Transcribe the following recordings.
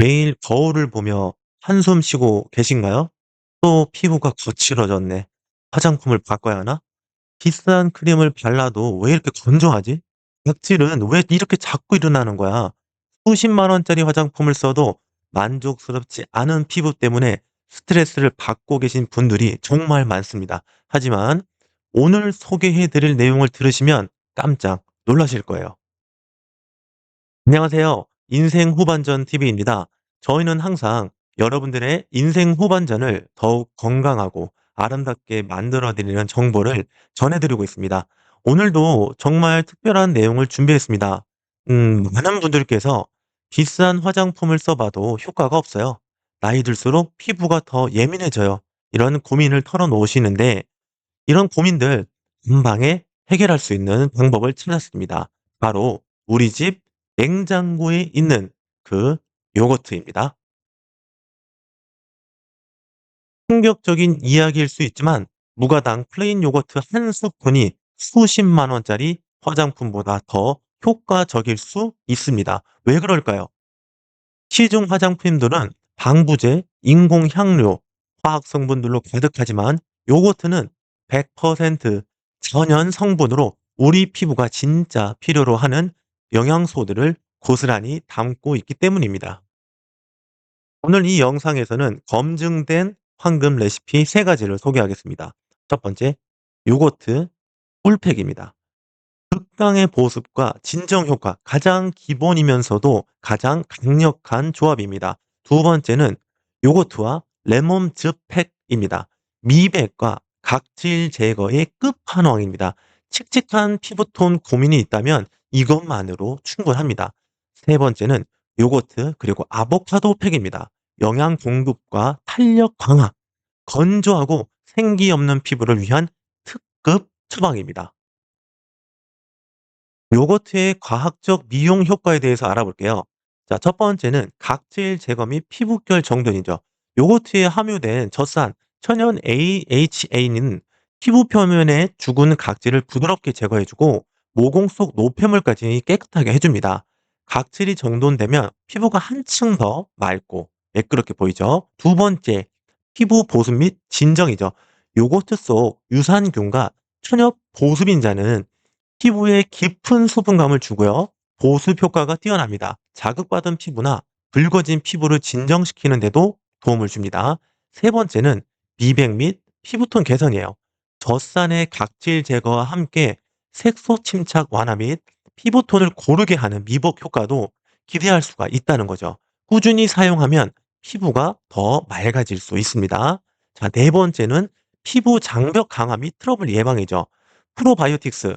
매일 거울을 보며 한숨 쉬고 계신가요? 또 피부가 거칠어졌네. 화장품을 바꿔야 하나? 비싼 크림을 발라도 왜 이렇게 건조하지? 각질은 왜 이렇게 자꾸 일어나는 거야? 수십만 원짜리 화장품을 써도 만족스럽지 않은 피부 때문에 스트레스를 받고 계신 분들이 정말 많습니다. 하지만 오늘 소개해 드릴 내용을 들으시면 깜짝 놀라실 거예요. 안녕하세요. 인생 후반전 TV입니다. 저희는 항상 여러분들의 인생 후반전을 더욱 건강하고 아름답게 만들어 드리는 정보를 전해드리고 있습니다. 오늘도 정말 특별한 내용을 준비했습니다. 음, 많은 분들께서 비싼 화장품을 써봐도 효과가 없어요. 나이 들수록 피부가 더 예민해져요. 이런 고민을 털어놓으시는데 이런 고민들 금방에 해결할 수 있는 방법을 찾았습니다. 바로 우리 집 냉장고에 있는 그 요거트입니다. 충격적인 이야기일 수 있지만 무가당 플레인 요거트 한 스푼이 수십만 원짜리 화장품보다 더 효과적일 수 있습니다. 왜 그럴까요? 시중 화장품들은 방부제, 인공 향료, 화학 성분들로 가득하지만 요거트는 100% 천연 성분으로 우리 피부가 진짜 필요로 하는 영양소들을 고스란히 담고 있기 때문입니다. 오늘 이 영상에서는 검증된 황금 레시피 세 가지를 소개하겠습니다. 첫 번째, 요거트 꿀팩입니다. 극강의 보습과 진정 효과, 가장 기본이면서도 가장 강력한 조합입니다. 두 번째는 요거트와 레몬즙 팩입니다. 미백과 각질 제거의 끝판왕입니다. 칙칙한 피부톤 고민이 있다면 이것만으로 충분합니다. 세 번째는 요거트 그리고 아보카도 팩입니다. 영양 공급과 탄력 강화, 건조하고 생기 없는 피부를 위한 특급 처방입니다. 요거트의 과학적 미용 효과에 대해서 알아볼게요. 자, 첫 번째는 각질 제거 및 피부결 정돈이죠. 요거트에 함유된 젖산 천연 AHA는 피부 표면의 죽은 각질을 부드럽게 제거해주고 모공 속 노폐물까지 깨끗하게 해줍니다. 각질이 정돈되면 피부가 한층 더 맑고 매끄럽게 보이죠. 두 번째, 피부 보습 및 진정이죠. 요거트 속 유산균과 천엽 보습인자는 피부에 깊은 수분감을 주고요. 보습 효과가 뛰어납니다. 자극받은 피부나 붉어진 피부를 진정시키는 데도 도움을 줍니다. 세 번째는 미백 및 피부톤 개선이에요. 젖산의 각질 제거와 함께 색소 침착 완화 및 피부톤을 고르게 하는 미복 효과도 기대할 수가 있다는 거죠. 꾸준히 사용하면 피부가 더 맑아질 수 있습니다. 자, 네 번째는 피부 장벽 강화 및 트러블 예방이죠. 프로바이오틱스.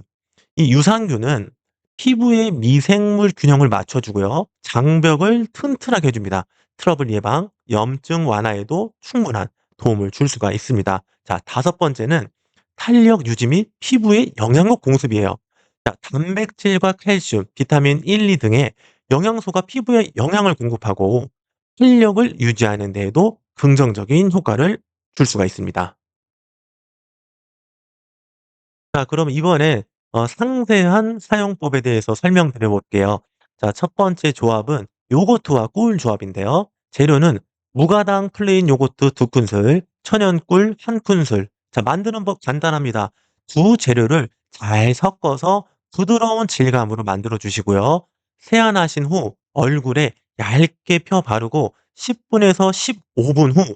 이 유산균은 피부의 미생물 균형을 맞춰주고요. 장벽을 튼튼하게 해줍니다. 트러블 예방, 염증 완화에도 충분한 도움을 줄 수가 있습니다. 자, 다섯 번째는 탄력 유지 및 피부의 영양력 공습이에요. 자, 단백질과 칼슘, 비타민 1, 2 등의 영양소가 피부에 영양을 공급하고 탄력을 유지하는 데에도 긍정적인 효과를 줄 수가 있습니다. 자, 그럼 이번에 어, 상세한 사용법에 대해서 설명드려 볼게요. 자, 첫 번째 조합은 요거트와 꿀 조합인데요. 재료는 무가당 플레인 요거트 두 큰술, 천연 꿀 한 큰술. 자, 만드는 법 간단합니다. 두 재료를 잘 섞어서 부드러운 질감으로 만들어 주시고요. 세안하신 후 얼굴에 얇게 펴 바르고 10분에서 15분 후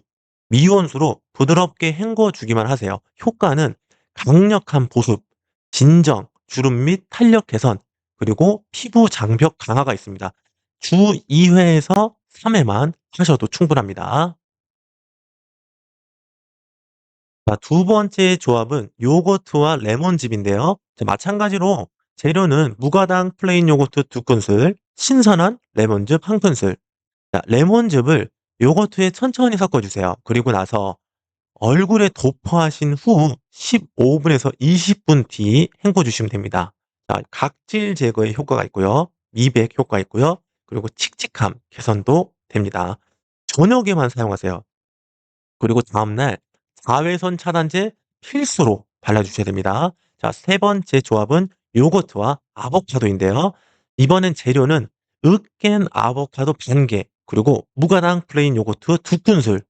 미온수로 부드럽게 헹궈 주기만 하세요. 효과는 강력한 보습, 진정, 주름 및 탄력 개선, 그리고 피부 장벽 강화가 있습니다. 주 2회에서 3회만 하셔도 충분합니다. 두 번째 조합은 요거트와 레몬즙인데요. 자, 마찬가지로 재료는 무가당 플레인 요거트 두 큰술, 신선한 레몬즙 한 큰술. 자, 레몬즙을 요거트에 천천히 섞어주세요. 그리고 나서 얼굴에 도포하신 후 15분에서 20분 뒤 헹궈주시면 됩니다. 자, 각질 제거에 효과가 있고요. 미백 효과 있고요. 그리고 칙칙함 개선도 됩니다. 저녁에만 사용하세요. 그리고 다음날 자외선 차단제 필수로 발라주셔야 됩니다. 자, 세 번째 조합은 요거트와 아보카도인데요. 이번엔 재료는 으깬 아보카도 반개, 그리고 무가당 플레인 요거트 2큰술,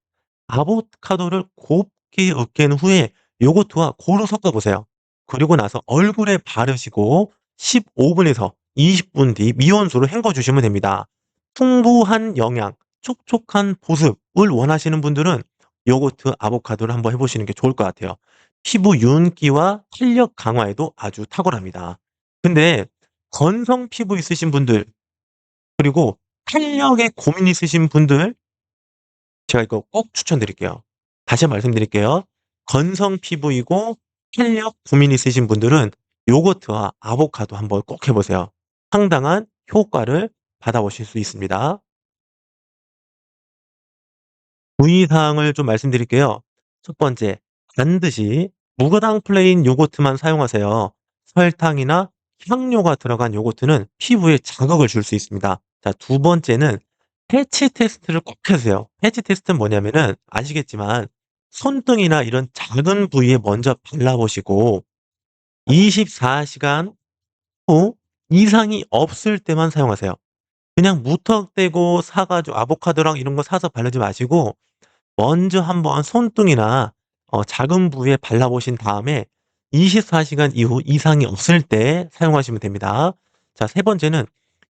아보카도를 곱게 으깬 후에 요거트와 고루 섞어 보세요. 그리고 나서 얼굴에 바르시고 15 분에서 20분 뒤 미온수로 헹궈 주시면 됩니다. 풍부한 영양, 촉촉한 보습을 원하시는 분들은 요거트, 아보카도를 한번 해 보시는 게 좋을 것 같아요. 피부 윤기와 탄력 강화에도 아주 탁월합니다. 근데 건성 피부 있으신 분들 그리고 탄력에 고민 있으신 분들 제가 이거 꼭 추천드릴게요. 다시 말씀드릴게요. 건성 피부이고 탄력 고민 있으신 분들은 요거트와 아보카도 한번 꼭 해 보세요. 상당한 효과를 받아보실 수 있습니다. 주의사항을 좀 말씀드릴게요. 첫 번째, 반드시 무가당 플레인 요거트만 사용하세요. 설탕이나 향료가 들어간 요거트는 피부에 자극을 줄 수 있습니다. 자, 두 번째는 패치 테스트를 꼭 해주세요. 패치 테스트는 뭐냐면은 아시겠지만 손등이나 이런 작은 부위에 먼저 발라보시고 24시간 후 이상이 없을 때만 사용하세요. 그냥 무턱대고 사 가지고 아보카도랑 이런 거 사서 바르지 마시고 먼저 한번 손등이나 어 작은 부위에 발라 보신 다음에 24 시간 이후 이상이 없을 때 사용하시면 됩니다. 자 세 번째는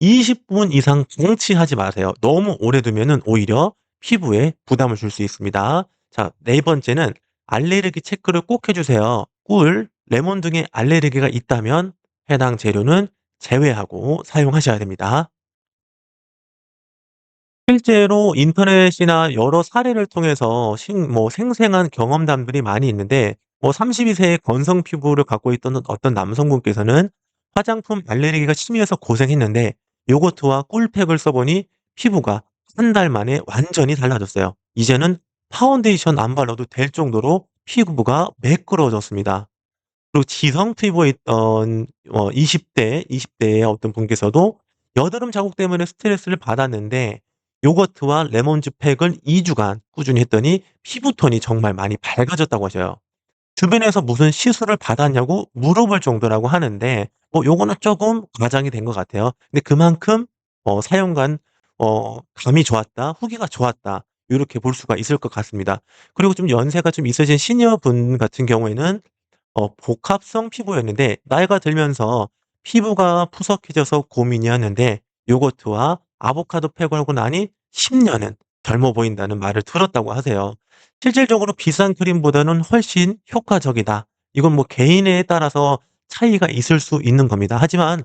20분 이상 방치하지 마세요. 너무 오래 두면은 오히려 피부에 부담을 줄 수 있습니다. 자 네 번째는 알레르기 체크를 꼭 해 주세요. 꿀, 레몬 등의 알레르기가 있다면 해당 재료는 제외하고 사용하셔야 됩니다. 실제로 인터넷이나 여러 사례를 통해서 신 뭐 생생한 경험담들이 많이 있는데 뭐 32 세의 건성 피부를 갖고 있던 어떤 남성분께서는 화장품 알레르기가 심해서 고생했는데 요거트와 꿀팩을 써 보니 피부가 한달 만에 완전히 달라졌어요. 이제는 파운데이션 안 발라도 될 정도로 피부가 매끄러워졌습니다. 그리고 지성 피부에 있던 어 20대, 20 대의 어떤 분께서도 여드름 자국 때문에 스트레스를 받았는데 요거트와 레몬즙 팩을 2 주간 꾸준히 했더니 피부톤이 정말 많이 밝아졌다고 하셔요. 주변에서 무슨 시술을 받았냐고 물어볼 정도라고 하는데 뭐 요거는 쪼금 과장이 된 것 같아요. 근데 그만큼 어 사용감 어 감이 좋았다, 후기가 좋았다 요렇게 볼 수가 있을 것 같습니다. 그리고 좀 연세가 좀 있으신 시니어분 같은 경우에는 어 복합성 피부였는데 나이가 들면서 피부가 푸석해져서 고민이었는데 요거트와 아보카도 팩을 하고 나니 10 년은 젊어 보인다는 말을 들었다고 하세요. 실질적으로 비싼 크림보다는 훨씬 효과적이다. 이건 뭐 개인에 따라서 차이가 있을 수 있는 겁니다. 하지만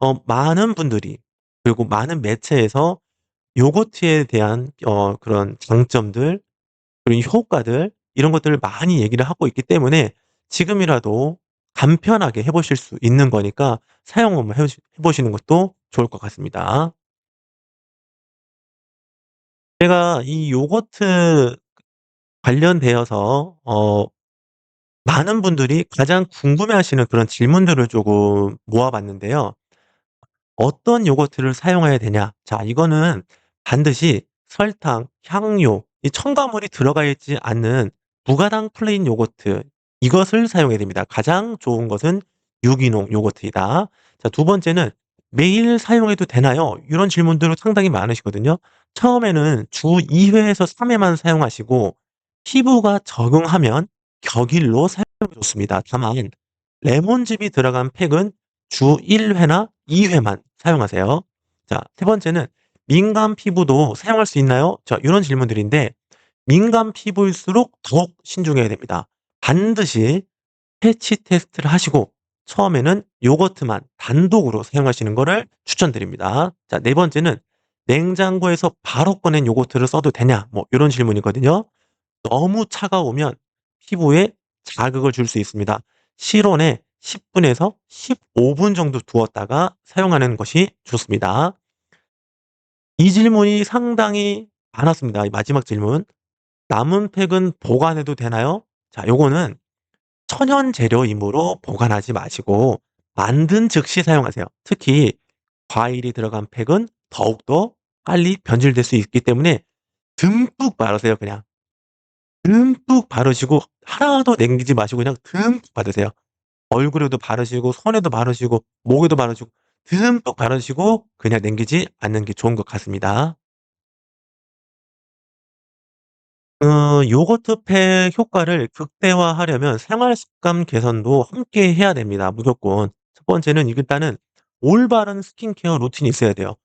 어 많은 분들이 그리고 많은 매체에서 요거트에 대한 어 그런 장점들 그리고 효과들 이런 것들을 많이 얘기를 하고 있기 때문에 지금이라도 간편하게 해 보실 수 있는 거니까 사용 한번 해 보시 해 보시는 것도 좋을 것 같습니다. 제가 이 요거트 관련되어서 어 많은 분들이 가장 궁금해하시는 그런 질문들을 조금 모아 봤는데요. 어떤 요거트를 사용해야 되냐? 자 이거는 반드시 설탕, 향료, 이 첨가물이 들어가 있지 않는 무가당 플레인 요거트 이것을 사용해야 됩니다. 가장 좋은 것은 유기농 요거트이다. 자두 번째는 " 매일 사용해도 되나요?" 이런 질문들이 상당히 많으시거든요. 처음에는 주 2 회에서 3 회만 사용하시고 피부가 적응하면 격일로 사용이 좋습니다. 다만 레몬즙이 들어간 팩은 주 1 회나 2 회만 사용하세요. 자 세 번째는 "민감 피부도 사용할 수 있나요?" 자 요런 질문들인데 민감 피부일수록 더욱 신중해야 됩니다. 반드시 패치 테스트를 하시고 처음에는 요거트만 단독으로 사용하시는 거를 추천드립니다. 자 네 번째는 "냉장고에서 바로 꺼낸 요거트를 써도 되냐?" 뭐 요런 질문이거든요. 너무 차가우면 피부에 자극을 줄 수 있습니다. 실온에 10 분에서 15분 정도 두었다가 사용하는 것이 좋습니다. 이 질문이 상당히 많았습니다. 이 마지막 질문. "남은 팩은 보관해도 되나요?" 자 요거는 천연 재료이므로 보관하지 마시고 만든 즉시 사용하세요. 특히 과일이 들어간 팩은 더욱더 빨리 변질될 수 있기 때문에 듬뿍 바르세요 그냥. 듬뿍 바르시고 하나도 남기지 마시고 그냥 듬뿍 바르세요. 얼굴에도 바르시고 손에도 바르시고 목에도 바르시고 듬뿍 바르시고 그냥 남기지 않는 게 좋은 것 같습니다. 어 요거트 팩 효과를 극대화하려면 생활 습관 개선도 함께 해야 됩니다 무조건. 첫 번째는 일단은 올바른 스킨케어 루틴이 있어야 돼요.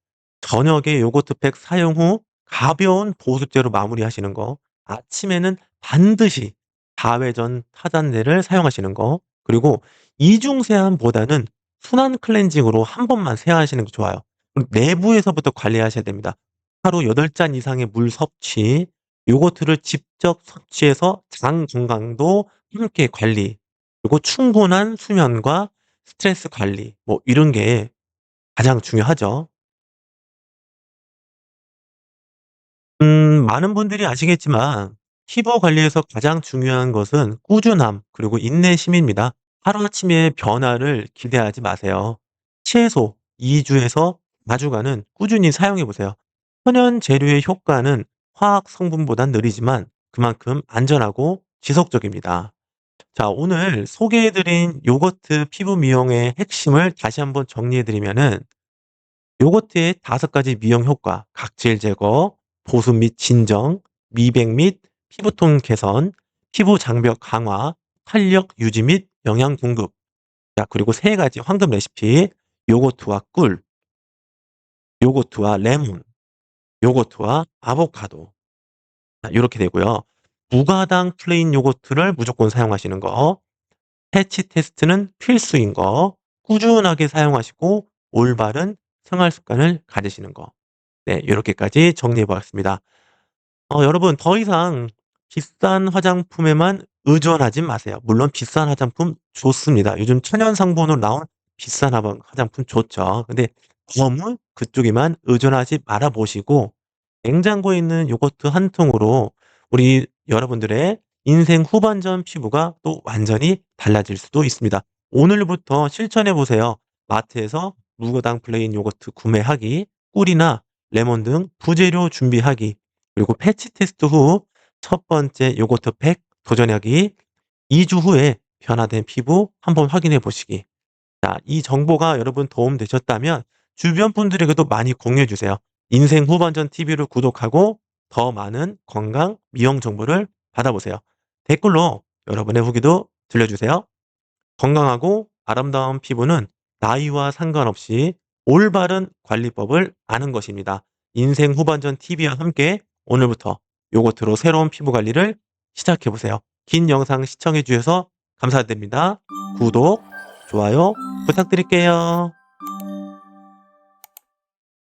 저녁에 요거트 팩 사용 후 가벼운 보습제로 마무리하시는 거. 아침에는 반드시 자외선 차단제를 사용하시는 거. 그리고 이중 세안보다는 순환 클렌징으로 한 번만 세안하시는 게 좋아요. 내부에서부터 관리하셔야 됩니다. 하루 8 잔 이상의 물 섭취, 요거트를 직접 섭취해서 장 건강도 함께 관리, 그리고 충분한 수면과 스트레스 관리 뭐 이런 게 가장 중요하죠. 음 많은 분들이 아시겠지만 피부 관리에서 가장 중요한 것은 꾸준함 그리고 인내심입니다. 하루아침에 변화를 기대하지 마세요. 최소 2 주에서 4 주간은 꾸준히 사용해 보세요. 천연 재료의 효과는 화학 성분보단 느리지만 그만큼 안전하고 지속적입니다. 자 오늘 소개해 드린 요거트 피부 미용의 핵심을 다시 한번 정리해 드리면은 요거트의 5 가지 미용 효과, 각질 제거, 보습 및 진정, 미백 및 피부톤 개선, 피부 장벽 강화, 탄력 유지 및 영양 공급. 자 그리고 3 가지 황금 레시피 요거트와 꿀 요거트와 레몬, 요거트와 아보카도. 자 요렇게 되고요. 무가당 플레인 요거트를 무조건 사용하시는 거. 패치 테스트는 필수인 거. 꾸준하게 사용하시고 올바른 생활 습관을 가지시는 거. 네 요렇게까지 정리해 보았습니다. 어 여러분 더 이상 비싼 화장품에만 의존하지 마세요. 물론 비싼 화장품 좋습니다. 요즘 천연 성분으로 나온 비싼 화장품 좋죠. 근데 너무 그쪽에만 의존하지 말아 보시고 냉장고에 있는 요거트 1 통으로 우리 여러분들의 인생 후반전 피부가 또 완전히 달라질 수도 있습니다. 오늘부터 실천해 보세요. 마트에서 무가당 플레인 요거트 구매하기, 꿀이나 레몬 등 부재료 준비하기, 그리고 패치 테스트 후 첫 번째 요거트 팩 도전하기, 2주 후에 변화된 피부 한번 확인해 보시기. 자 이 정보가 여러분 도움 되셨다면 주변 분들에게도 많이 공유해 주세요. 인생 후반전 TV를 구독하고 더 많은 건강 미용 정보를 받아보세요. 댓글로 여러분의 후기도 들려주세요. 건강하고 아름다운 피부는 나이와 상관없이 올바른 관리법을 아는 것입니다. 인생 후반전 TV와 함께 오늘부터 요거트로 새로운 피부 관리를 시작해 보세요. 긴 영상 시청해 주셔서 감사드립니다. 구독, 좋아요 부탁드릴게요.